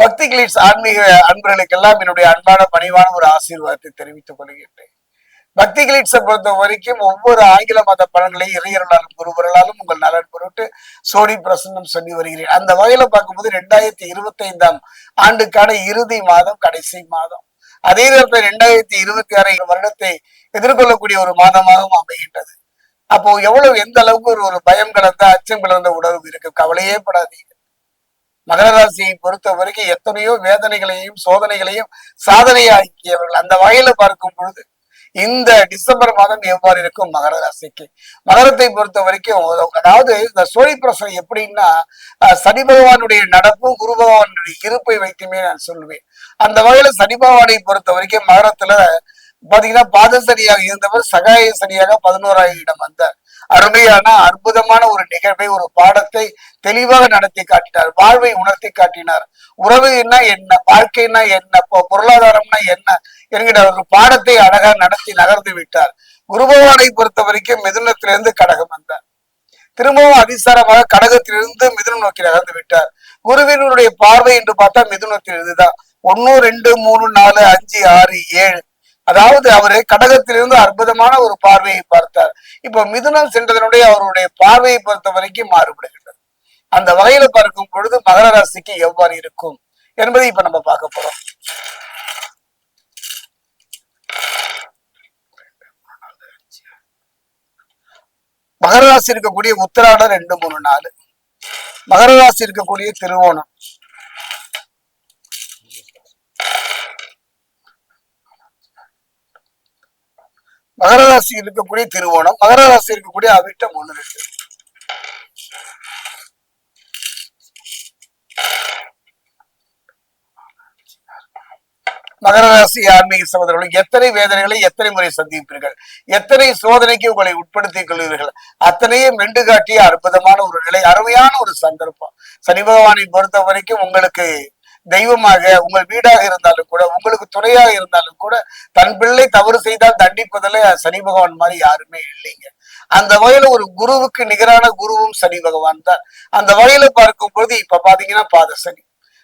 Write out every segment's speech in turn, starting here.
பக்தி கிளீட்ஸ் ஆன்மீக அன்பர்களுக்கெல்லாம் என்னுடைய அன்பான பணிவான ஒரு ஆசீர்வாதத்தை தெரிவித்துக் கொள்கின்றேன். பக்தி கிளீட்ஸை பொறுத்த வரைக்கும் ஒவ்வொரு ஆங்கில மத பலன்களையும் இறையர்களாலும் குருவர்களாலும் உங்கள் நலன் பொருட்டு சோடி பிரசன்னம் சொல்லி வருகிறேன். அந்த வகையில பார்க்கும்போது ரெண்டாயிரத்தி இருபத்தி ஐந்தாம் ஆண்டுக்கான இறுதி மாதம் கடைசி மாதம். அதே நேரத்தில் ரெண்டாயிரத்தி இருபத்தி ஆறு வருடத்தை எதிர்கொள்ளக்கூடிய ஒரு மாதமாகவும் அமைகின்றது. அப்போ எவ்வளவு எந்த அளவுக்கு ஒரு ஒரு பயம் கலந்த அச்சம் கலந்த உணர்வு இருக்கு? கவலையே படாதீங்க. மகர ராசியை பொறுத்த வரைக்கும் எத்தனையோ வேதனைகளையும் சோதனைகளையும் சாதனையாக்கியவர்கள் அந்த வகையில பார்க்கும் பொழுது இந்த டிசம்பர் மாதம் எவ்வாறு இருக்கும் மகர ராசிக்கு? மகரத்தை பொறுத்த வரைக்கும் அதாவது இந்த சோழி பிரசனம் எப்படின்னா சனி பகவானுடைய நடப்பு குரு பகவானுடைய இருப்பை வைத்துமே நான் சொல்லுவேன் அந்த வகையில சனி பகவானை பொறுத்த வரைக்கும் மகரத்துல பாத்தீங்கன்னா பாதசனியாக இருந்தவர் சகாய சனியாக பதினோராயிரம் இடம் வந்தார். அருமையான அற்புதமான ஒரு நிகழ்வை ஒரு பாடத்தை தெளிவாக நடத்தி காட்டினார். வாழ்வை உணர்த்தி காட்டினார். உறவுன்னா என்ன வாழ்க்கைன்னா என்ன பொ- பொருளாதாரம்னா என்ன என்கிற ஒரு பாடத்தை அழகா நடத்தி நகர்ந்து விட்டார். குருபவானை பொறுத்த வரைக்கும் மிதுனத்திலிருந்து கடகம் வந்தார். திரும்பவும் அதிசாரமாக கடகத்திலிருந்து மிதுனம் நோக்கி நகர்ந்து விட்டார். குருவினுடைய பார்வை என்று பார்த்தா மிதுனத்தில் இருந்துதான் ஒன்னு ரெண்டு மூணு நாலு அஞ்சு ஆறு ஏழு அதாவது அவரு கடகத்திலிருந்து அற்புதமான ஒரு பார்வையை பார்த்தார். இப்ப மிதுனம் சென்றதனுடைய அவருடைய பார்வையை பொறுத்த வரைக்கும் மாறுபடுகின்றது. அந்த வகையில பார்க்கும் பொழுது மகர ராசிக்கு எவ்வாறு இருக்கும் என்பதை இப்ப நம்ம பார்க்க போறோம். மகர ராசி இருக்கக்கூடிய உத்திராடம் ரெண்டு மூணு நாலு. மகர ராசி இருக்கக்கூடிய திருவோணம். மகரவாசி இருக்கக்கூடிய திருவோணம் மகரவாசி இருக்கக்கூடிய அவிட்டம் ஒண்ணு இருக்கு மகர ராசி ஆன்மீக சகோதரர்கள் எத்தனை வேதனைகளை எத்தனை முறை சந்திப்பீர்கள்? எத்தனை சோதனைக்கு உங்களை உட்படுத்திக் கொள்வீர்கள் அத்தனையும் வெண்டு காட்டிய அற்புதமான ஒரு நிலை அருமையான ஒரு சந்தர்ப்பம். சனி பகவானை பொறுத்த வரைக்கும் உங்களுக்கு தெய்வமாக உங்கள் வீடாக இருந்தாலும் கூட உங்களுக்கு துணையாக இருந்தாலும் கூட தன் பிள்ளை தவறு செய்தால் தண்டிப்பதில் சனி பகவான் மாதிரி யாருமே இல்லைங்க. அந்த வகையில ஒரு குருவுக்கு நிகரான குருவும் சனி பகவான் தான். அந்த வகையில பார்க்கும்போது இப்ப பாத்தீங்கன்னா பாத சனி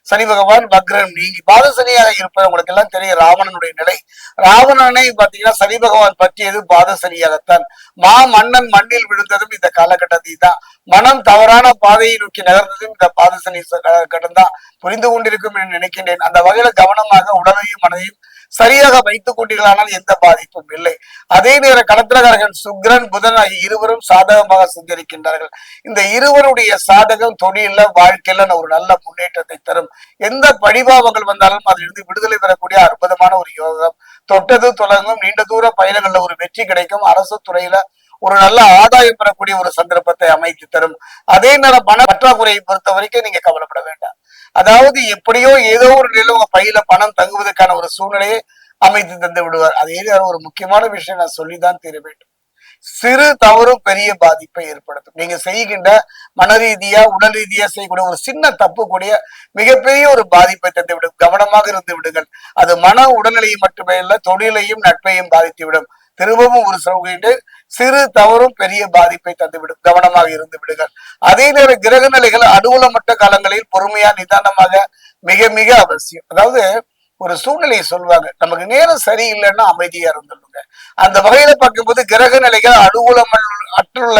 சனி பகவான் வக்ரம் நீங்கி பாத சனியாக இருப்பது உங்களுக்கு எல்லாம் தெரியும் ராவணனுடைய நிலை. ராவணனை பாத்தீங்கன்னா சனி பகவான் பற்றியது பாத சனியாகத்தான். மா மன்னன் மண்ணில் விழுந்ததும் இந்த காலகட்டத்தில் தான் மனம் தவறான பாதையை நோக்கி நகர்ந்ததும் இந்த பாத சனி காலகட்டம் தான் புரிந்து கொண்டிருக்கும் என்று நினைக்கின்றேன். அந்த வகையில கவனமாக உடலையும் மனதையும் சரியாக வைத்துக் கொண்டீர்களானால் எந்த பாதிப்பும் இல்லை. அதே நேர கடத்திரகாரகன் சுக்ரன் புதன் ஆகிய இருவரும் சாதகமாக சஞ்சரிக்கின்றார்கள் இந்த இருவருடைய சாதகம் தொழில வாழ்க்கையில ஒரு நல்ல முன்னேற்றத்தை தரும். எந்த பழிபாவங்கள் வந்தாலும் அதிலிருந்து விடுதலை பெறக்கூடிய அற்புதமான ஒரு யோகம். தொட்டது தொடங்கும் நீண்ட தூர பயணங்கள்ல ஒரு வெற்றி கிடைக்கும். அரசு துறையில ஒரு நல்ல ஆதாயம் பெறக்கூடிய ஒரு சந்தர்ப்பத்தை அமைத்து தரும். அதே நேரம் பண பற்றாக்குறையை பொறுத்த வரைக்கும் நீங்க கவலைப்பட வேண்டாம். அதாவது எப்படியோ ஏதோ ஒரு நிலையில உங்க பையில பணம் தங்குவதற்கான ஒரு சூழ்நிலையை அமைத்து தந்து விடுவார். அதே நேரம் ஒரு முக்கியமான விஷயம் நான் சொல்லிதான் தீர வேண்டும். சிறு தவறும் பெரிய பாதிப்பை ஏற்படுத்தும். நீங்க செய்கின்ற மன ரீதியா உடல் ரீதியா செய்யக்கூடிய ஒரு சின்ன தப்பு கூடிய மிகப்பெரிய ஒரு பாதிப்பை தந்து விடும். கவனமாக இருந்து விடுங்கள். அது மன உடல்நிலையை மட்டுமே இல்ல தொழிலையும் நட்பையும் பாதித்து விடும். திரும்பவும் ஒரு சொல்கிட்டு சிறு தவறும் பெரிய பாதிப்பை தந்துவிடும். கவனமாக இருந்து விடுங்கள். அதே நேரம் கிரக நிலைகள் அனுகூலமற்ற காலங்களில் பொறுமையா நிதானமாக மிக மிக அவசியம். அதாவது ஒரு சூழ்நிலையை சொல்லுவாங்க நமக்கு நேரம் சரியில்லைன்னா அமைதியா இருந்துடுங்க. அந்த வகையில பார்க்கும்போது கிரக நிலைகள் அனுகூலம் அற்றுள்ள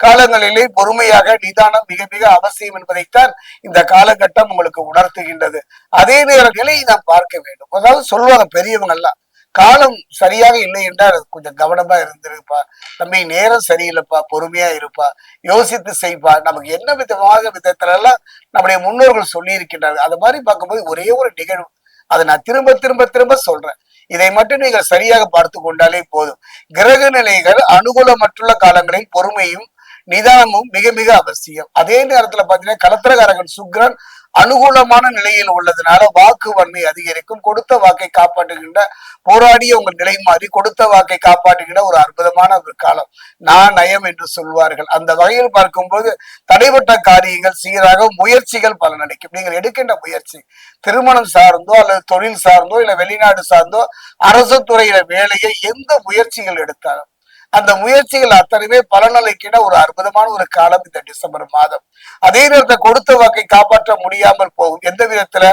காலங்களிலே பொறுமையாக நிதானம் மிக மிக அவசியம் என்பதைத்தான் இந்த காலகட்டம் உங்களுக்கு உணர்த்துகின்றது. அதே நேரங்களை நாம் பார்க்க வேண்டும். அதாவது சொல்லுவாங்க பெரியவங்க எல்லாம் காலம் சரியாக இல்லை என்றால் கொஞ்சம் கவனமா இருந்திருப்பா. தம்பி நேரம் சரியில்லைப்பா பொறுமையா இருப்பா. யோசித்து செய்ப்பா. நமக்கு என்ன விதமாக விதத்துல எல்லாம் நம்முடைய முன்னோர்கள் சொல்லி இருக்கின்றார்கள் அது மாதிரி பார்க்கும்போது ஒரே ஒரு நிகழ்வு. அதை நான் திரும்ப திரும்ப திரும்ப சொல்றேன். இதை மட்டும் நீங்கள் சரியாக பார்த்து கொண்டாலே போதும். கிரக நிலைகள் அனுகூலமற்றுள்ள காலங்களில் பொறுமையும் நிதானமும் மிக மிக அவசியம். அதே நேரத்துல பாத்தீங்கன்னா கலத்திரகாரகன் சுக்ரன் அனுகூலமான நிலையில் உள்ளதுனால வாக்கு வன்மை அதிகரிக்கும். கொடுத்த வாக்கை காப்பாற்றுகின்ற போராடிய உங்கள் நிலை மாறி கொடுத்த வாக்கை காப்பாற்றுகின்ற ஒரு அற்புதமான ஒரு காலம். நான் நயம் என்று சொல்வார்கள். அந்த வகையில் பார்க்கும்போது தடைபட்ட காரியங்கள் சீராக முயற்சிகள் பலனளிக்கும். நீங்கள் எடுக்கின்ற முயற்சி திருமணம் சார்ந்தோ அல்லது தொழில் சார்ந்தோ இல்ல வெளிநாடு சார்ந்தோ அரசு துறையில வேலையை எந்த முயற்சிகள் எடுத்தாலும் அந்த முயற்சிகள் அத்தனையுமே பலனளிக்கிற ஒரு அற்புதமான ஒரு காலம் இந்த டிசம்பர் மாதம். அதே நேரத்தை கொடுத்த வாக்கை காப்பாற்ற முடியாமல் போகும் எந்த விதத்துல?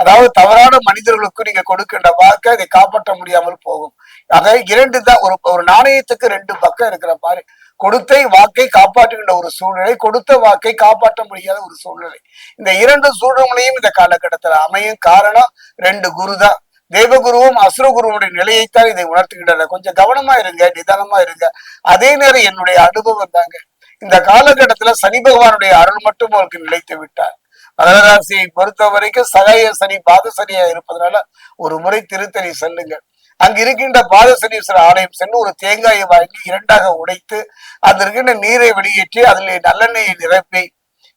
அதாவது தவறான மனிதர்களுக்கு நீங்க கொடுக்கின்ற வாக்கை அதை காப்பாற்ற முடியாமல் போகும். ஆக இரண்டு தான் ஒரு ஒரு நாணயத்துக்கு ரெண்டு பக்கம் இருக்கிற மாதிரி. கொடுத்த வாக்கை காப்பாற்றுகின்ற ஒரு சூழ்நிலை கொடுத்த வாக்கை காப்பாற்ற முடியாத ஒரு சூழ்நிலை. இந்த இரண்டு சூழ்நிலையும் இந்த காலகட்டத்தில் அமையும். காரணம் ரெண்டு குரு தான். தேவகுருவும் அசுரகுருவுடைய நிலையைத்தான் இதை உணர்த்துகின்றன கொஞ்சம் கவனமா இருங்க நிதானமா இருங்க. அதே நேரம் என்னுடைய அனுபவம் தாங்க. இந்த காலகட்டத்துல சனி பகவானுடைய அருள் மட்டும் அவருக்கு நிலைத்து விட்டார். மகராசியை பொறுத்த வரைக்கும் சகாய சனி பாத சனியா இருப்பதனால ஒரு முறை திருத்தணி செல்லுங்க. அங்க இருக்கின்ற பாதசனீஸ்வரர் ஆலயம் சென்று ஒரு தேங்காயை வாங்கி இரண்டாக உடைத்து அதில் இருக்கின்ற நீரை வெளியேற்றி அதில் நல்லெண்ணெயை நிரப்பி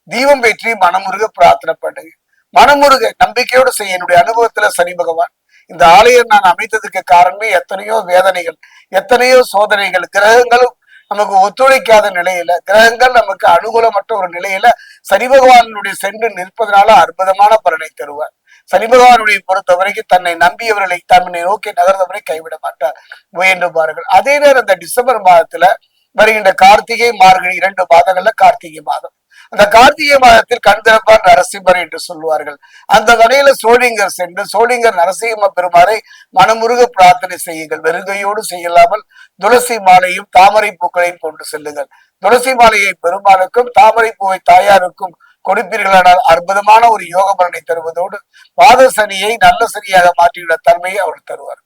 தீபம் பெற்றி மனமுருக பிரார்த்தனை பண்ணுங்க. மனமுருக நம்பிக்கையோடு செய்ய என்னுடைய அனுபவத்துல சனி பகவான் இந்த ஆலயம் நான் அமைத்ததுக்கு காரணமே எத்தனையோ வேதனைகள் எத்தனையோ சோதனைகள் கிரகங்களும் நமக்கு ஒத்துழைக்காத நிலையில கிரகங்கள் நமக்கு அனுகூலமற்ற ஒரு நிலையில சனி பகவானுடைய சென்று நிற்பதனால அற்புதமான பலனை தருவார். சனி பகவானுடைய பொறுத்த வரைக்கும் தன்னை நம்பியவர்களை தன்னை நோக்கி நகர்ந்தவரை கைவிட மாட்டார். முயன்று பாருங்கள் அதே நேரம் இந்த டிசம்பர் மாதத்துல வருகின்ற கார்த்திகை மார்கழி இரண்டு மாதங்கள்ல கார்த்திகை மாதம். அந்த கார்த்திகை மாதத்தில் கண்திறப்பார் நரசிம்மர் என்று சொல்லுவார்கள். அந்த வகையில சோழிங்கர் சென்று சோழிங்கர் நரசிம்ம பெருமாரை மனமுருக பிரார்த்தனை செய்யுங்கள். வெறுங்கையோடு செய்யலாமல் துளசி மாலையும் தாமரை பூக்களையும் கொண்டு செல்லுங்கள். துளசி மாலையை பெருமாளுக்கும் தாமரை பூவை தாயாருக்கும் கொடுப்பீர்களானால் அற்புதமான ஒரு யோக பலனை தருவதோடு பாத சனியை நல்ல சனியாக மாற்றிவிட தன்மையை அவர் தருவார்.